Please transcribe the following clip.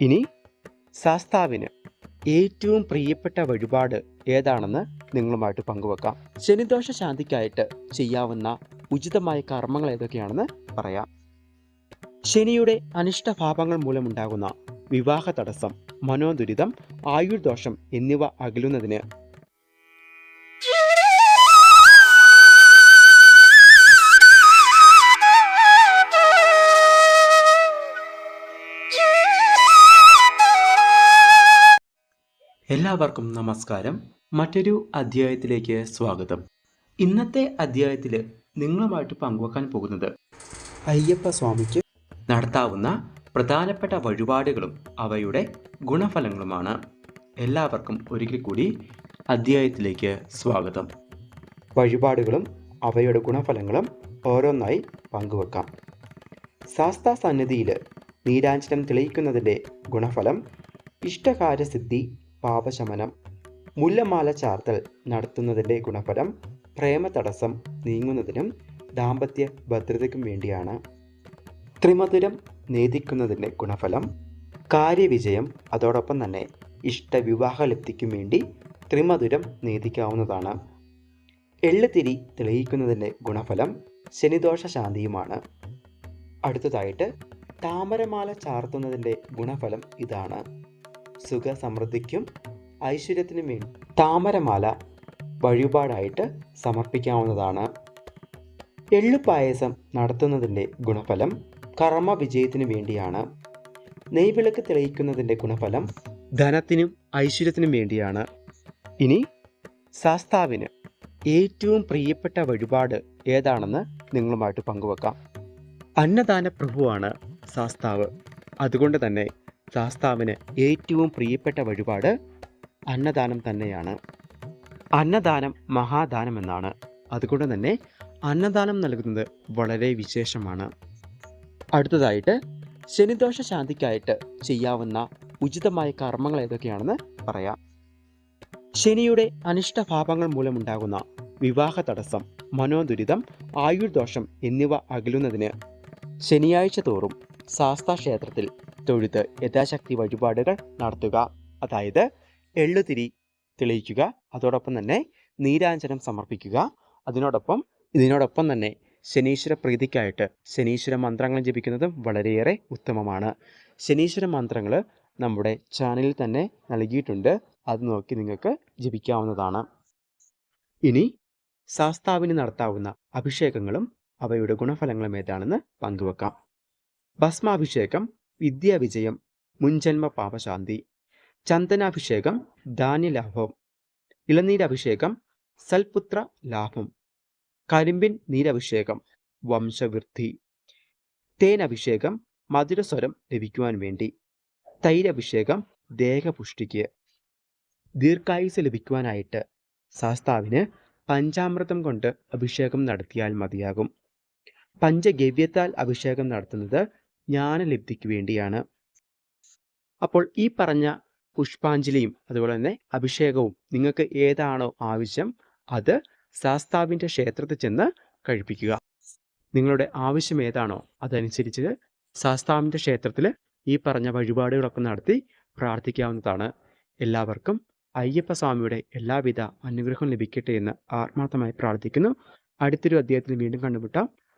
ഇനി ശാസ്താവിന് ഏറ്റവും പ്രിയപ്പെട്ട വഴിപാട് ഏതാണെന്ന് നിങ്ങളുമായിട്ട് പങ്കുവെക്കാം. ശനിദോഷ ശാന്തിക്കായിട്ട് ചെയ്യാവുന്ന ഉചിതമായ കർമ്മങ്ങൾ ഏതൊക്കെയാണെന്ന് പറയാം. ശനിയുടെ അനിഷ്ടഭാവങ്ങൾ മൂലമുണ്ടാകുന്ന വിവാഹ തടസ്സം മനോദുരിതം ആയുർദോഷം എന്നിവ അകലുന്നതിന് എല്ലാവർക്കും നമസ്കാരം. മറ്റൊരു അധ്യായത്തിലേക്ക് സ്വാഗതം. ഇന്നത്തെ അധ്യായത്തിൽ നിങ്ങളുമായിട്ട് പങ്കുവെക്കാൻ പോകുന്നത് അയ്യപ്പ സ്വാമിക്ക് നടത്താവുന്ന പ്രധാനപ്പെട്ട വഴിപാടുകളും അവയുടെ ഗുണഫലങ്ങളുമാണ്. എല്ലാവർക്കും ഒരിക്കൽ കൂടി അധ്യായത്തിലേക്ക് സ്വാഗതം. വഴിപാടുകളും അവയുടെ ഗുണഫലങ്ങളും ഓരോന്നായി പങ്കുവെക്കാം. ശാസ്താ സന്നിധിയിൽ നീരാഞ്ജനം തെളിയിക്കുന്നതിന്റെ ഗുണഫലം ഇഷ്ടകാര്യസിദ്ധി പാപശമനം മുല്ലമാല ചാർത്തൽ നടത്തുന്നതിന്റെ ഗുണഫലം പ്രേമ തടസ്സം നീങ്ങുന്നതിനും ദാമ്പത്യ ഭദ്രതയ്ക്കും വേണ്ടിയാണ്. ത്രിമധുരം നേതിക്കുന്നതിന്റെ ഗുണഫലം കാര്യവിജയം അതോടൊപ്പം തന്നെ ഇഷ്ടവിവാഹലബ്ധിക്കും വേണ്ടി ത്രിമധുരം നേതിക്കാവുന്നതാണ്. എള്ളുതിരി തെളിയിക്കുന്നതിന്റെ ഗുണഫലം ശനിദോഷ ശാന്തിയുമാണ് അടുത്തതായിട്ട് താമരമാല ചാർത്തുന്നതിന്റെ ഗുണഫലം ഇതാണ്. സുഖസമൃദ്ധിക്കും ഐശ്വര്യത്തിനും വേണ്ടി താമരമാല വഴിപാടായിട്ട് സമർപ്പിക്കാവുന്നതാണ്. എള്ളുപായസം നടത്തുന്നതിന്റെ ഗുണഫലം കർമ്മ വിജയത്തിനു വേണ്ടിയാണ്. നെയ്വിളക്ക് തെളിയിക്കുന്നതിന്റെ ഗുണഫലം ധനത്തിനും ഐശ്വര്യത്തിനും വേണ്ടിയാണ്. ഇനി ശാസ്താവിന് ഏറ്റവും പ്രിയപ്പെട്ട വഴിപാട് ഏതാണെന്ന് നിങ്ങളുമായിട്ട് പങ്കുവെക്കാം. അന്നദാന പ്രഭുവാണ് ശാസ്താവ്. അതുകൊണ്ട് തന്നെ ശാസ്താവിന് ഏറ്റവും പ്രിയപ്പെട്ട വഴിപാട് അന്നദാനം തന്നെയാണ്. അന്നദാനം മഹാദാനം എന്നാണ്. അതുകൊണ്ട് തന്നെ അന്നദാനം നൽകുന്നത് വളരെ വിശേഷമാണ്. അടുത്തതായിട്ട് ശനിദോഷ ശാന്തിക്കായിട്ട് ചെയ്യാവുന്ന ഉചിതമായ കർമ്മങ്ങൾ ഏതൊക്കെയാണെന്ന് പറയാം. ശനിയുടെ അനിഷ്ടഭാവങ്ങൾ മൂലമുണ്ടാകുന്ന വിവാഹ തടസ്സം മനോദുരിതം ആയുർദോഷം എന്നിവ അകലുന്നതിന് ശനിയാഴ്ച തോറും ശാസ്താ ക്ഷേത്രത്തിൽ തൊഴുത്ത് യഥാശക്തി വഴിപാടുകൾ നടത്തുക. അതായത് എള്ളുതിരി തെളിയിക്കുക. അതോടൊപ്പം തന്നെ നീരാഞ്ജനം സമർപ്പിക്കുക. അതിനോടൊപ്പം ഇതിനോടൊപ്പം തന്നെ ശനീശ്വര പ്രീതിക്കായിട്ട് ശനീശ്വര മന്ത്രങ്ങൾ ജപിക്കുന്നതും വളരെയേറെ ഉത്തമമാണ്. ശനീശ്വര മന്ത്രങ്ങൾ നമ്മുടെ ചാനലിൽ തന്നെ നൽകിയിട്ടുണ്ട്. അത് നോക്കി നിങ്ങൾക്ക് ജപിക്കാവുന്നതാണ്. ഇനി ശാസ്താവിന് നടത്താവുന്ന അഭിഷേകങ്ങളും അവയുടെ ഗുണഫലങ്ങളും ഏതാണെന്ന് പങ്കുവെക്കാം. ഭസ്മാഭിഷേകം വിദ്യാവിജയം മുൻജന്മ പാപശാന്തി ചന്ദനാഭിഷേകം ധാന്യലാഭം ഇളനീരഭിഷേകം സൽപുത്ര ലാഭം കരിമ്പിൻ നീരഭിഷേകം വംശവൃദ്ധി തേനഭിഷേകം മധുരസ്വരം ലഭിക്കുവാൻ വേണ്ടി തൈരഭിഷേകം ദേഹപുഷ്ടിക്ക് ദീർഘായുസ് ലഭിക്കുവാനായിട്ട് ശാസ്താവിന് പഞ്ചാമൃതം കൊണ്ട് അഭിഷേകം നടത്തിയാൽ മതിയാകും. പഞ്ചഗവ്യത്താൽ അഭിഷേകം നടത്തുന്നത് ജ്ഞാനലബ്ധിക്ക് വേണ്ടിയാണ് അപ്പോൾ ഈ പറഞ്ഞ പുഷ്പാഞ്ജലിയും അതുപോലെ തന്നെ അഭിഷേകവും നിങ്ങൾക്ക് ഏതാണോ ആവശ്യം അത് ശാസ്താവിന്റെ ക്ഷേത്രത്തിൽ ചെന്ന് കഴിപ്പിക്കുക. നിങ്ങളുടെ ആവശ്യം ഏതാണോ അതനുസരിച്ച് ശാസ്താവിന്റെ ക്ഷേത്രത്തിൽ ഈ പറഞ്ഞ വഴിപാടുകളൊക്കെ നടത്തി പ്രാർത്ഥിക്കാവുന്നതാണ്. എല്ലാവർക്കും അയ്യപ്പ സ്വാമിയുടെ എല്ലാവിധ അനുഗ്രഹം ലഭിക്കട്ടെ എന്ന് ആത്മാർത്ഥമായി പ്രാർത്ഥിക്കുന്നു. അടുത്തൊരു അധ്യായത്തിൽ വീണ്ടും കണ്ടുമുട്ടാം.